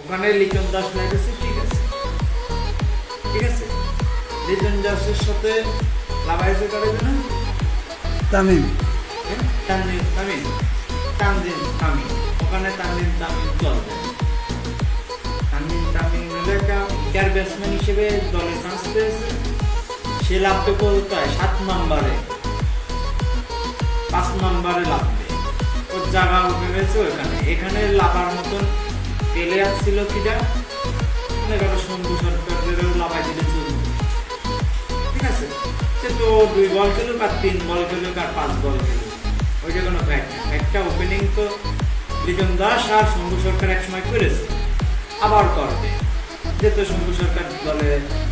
ওখানে লিটন দাস লেগেছে ঠিক আছে। ঠিক আছে? লিটন দাসের সাথে জানেন তামিম। তানজিন তামিম তানজিন তামিম ওখানে তানজিন তামিম চলবে তানজিন তামিম হলো একটা ইন্টার ব্যাটসম্যান হিসেবে দলে চান্স পেয়েছে। সে লাভবে কোথায়? সাত নম্বরে। পাঁচ নম্বরে লাভবে ওর জায়গা গেছে ওখানে এখানে লাভার মতন প্লেয়ার ছিল কিটা? করো সন্ধু সরকারেরও লাভাই দিলে চলবে। ঠিক আছে? সে তো দুই বল খেলুক আর তিন বল খেলুক আর পাঁচ বল খেলুক। ওইটা কোনো ফ্যাক্ট একটা ওপেনিং তো লিটন দাস আর শম্ভু সরকার একসময় করেছে। আবার করবে। যেহেতু শম্ভু সরকার দলে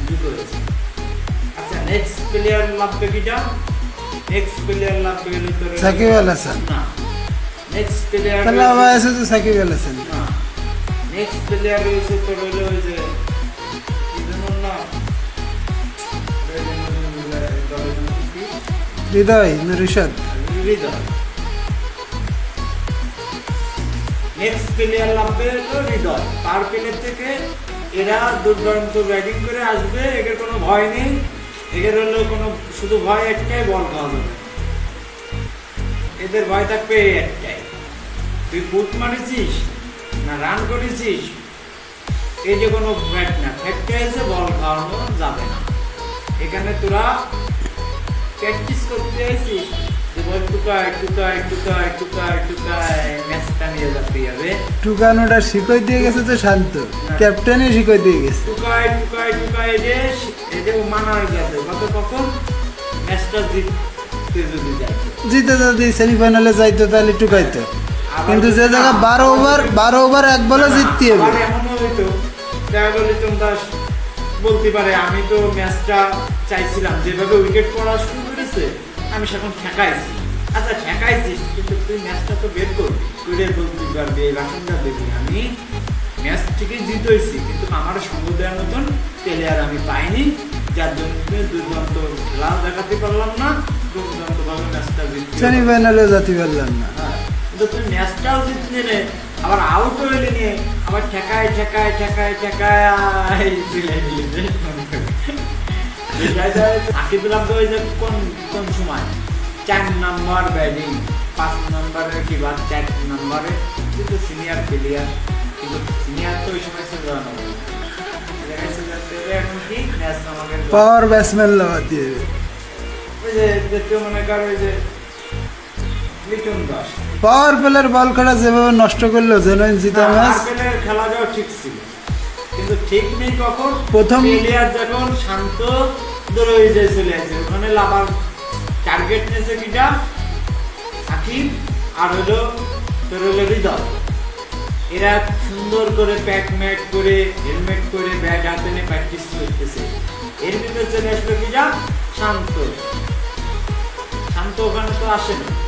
যুক্ত হয়েছে আচ্ছা নেক্সট প্লেয়ার লাভবে কিটা? নেক্সট প্লেয়ার তোর সাকিব আল হাসান। না। নেক্সট প্লেয়ার তাহলে আবার আছে তো সাকিব আল হাসান। না। নেক্সট প্লেয়ার রয়েছে তোর হলো ওই যে? হৃদয় না ঋষাদ হৃদয় নেক্সট প্লেয়ার লাগবে হৃদয় তার প্লেয়ার থেকে এরা দুর্দান্ত ব্যাটিং করে আসবে এদের কোনো ভয় নেই। এদের হলো কোনো শুধু ভয় একটাই বল খাওয়া যাবে এদের ভয় থাকবে এই একটাই। তুই বুট মারিছিস না রান করেছিস? এই যে কোনো ব্যাট না ফ্যাক্টে এসে বল খাওয়ানো যাবে না। এখানে তোরা প্র্যাকটিস করতে আইছিস যে বল টুকায় টুকায় টুকায় টুকায় টুকায় ম্যাচটা নিয়ে যেতে হবে টুকানোটা শিকই দিয়ে গেছে তো শান্ত ক্যাপ্টেনই দিয়ে গেছে। টুকায় টুকায় টুকায় যে গেছে। কত কখন ম্যাচটা যদি জিতে যদি সেমিফাইনালে যাইতো তাহলে টুকাইতো। কিন্তু যে জায়গা বারো ওভার বারো ওভার এক বলে জিততে হবে। দাস বলতে পারে আমি তো ম্যাচটা চাইছিলাম যেভাবে উইকেট পড়া শুরু করেছে আমি সেখন ঠেকাইছি। আচ্ছা ঠেকাইছিস কিন্তু তুই ম্যাচটা তো বের করবি তুই বলতে পারবি এই বাসনটা দেখবি। আমি ম্যাচ ঠিকই জিতইছি কিন্তু আমার সঙ্গ দেওয়ার মতন প্লেয়ার আমি পাইনি। যার জন্য দুর্দান্ত খেলা দেখাতে পারলাম না দুর্দান্ত ভাবে ম্যাচটা জিততে সেমিফাইনালে যেতে পারলাম না। কিন্তু তুই ম্যাচটাও জিতলি আবার আউট হইলি নিয়ে আবার ঠেকায় ঠেকায় ঠেকায় ঠেকায় সিলাই দিলি সাকিবুল ওই যে কোন কোন সময়? চার নাম্বার ব্যাটিং পাঁচ নম্বরে কি বা চার নম্বরে কিন্তু সিনিয়র প্লেয়ার কিন্তু সিনিয়র তো ওই সময় ছিল না। পাওয়ার ব্যাটসম্যান লাগাতে ওই যে দেখতে মনে কর ওই যে পাওয়ার প্লেয়ার বল খেলা যেভাবে নষ্ট করল যেন জিতা ম্যাচ। খেলাটাও ঠিক ছিল। কিন্তু ঠিক নেই কখন? প্রথম- প্লেয়ার যখন শান্ত হয়ে যায় চলে আসে। ওখানে লাভার টার্গেট নিয়েছে কিটা? সাকিব আর হলো তোর হলো হৃদয় এরা সুন্দর করে প্যাক ম্যাট করে হেলমেট করে ব্যাট হাতে নিয়ে প্র্যাকটিস করতেছে। এর ভিতরে চলে আসলো কিটা? শান্ত। শান্ত ওখানে তো আসে না।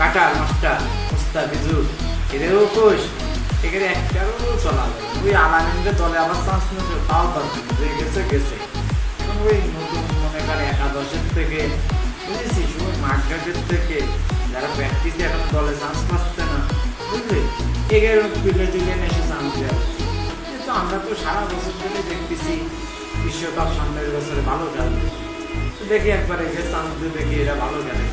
কাটার মাস্টার মুস্তাফিজুর এদেরও কোষ এখানে একটারও চলা ওই আলামিনদের দলে আবার চান্স নিতে তাও দরকার নেই। যে গেছে গেছে। এখন ওই নতুন মনে করে একাদশের থেকে, বুঝেছিস? ওই মাঠঘাটের থেকে যারা প্র্যাকটিসে এখন দলে চান্স পাচ্ছে না, বুঝলি? এগের তুলে তুলে এসে চান্স দেওয়া। কিন্তু আমরা তো সারা বছর ধরে দেখতেছি, বিশ্বকাপ সামনের বছরে ভালো খেলবে। দেখি একবার এসে চান্স দিয়ে দেখি এরা ভালো খেলে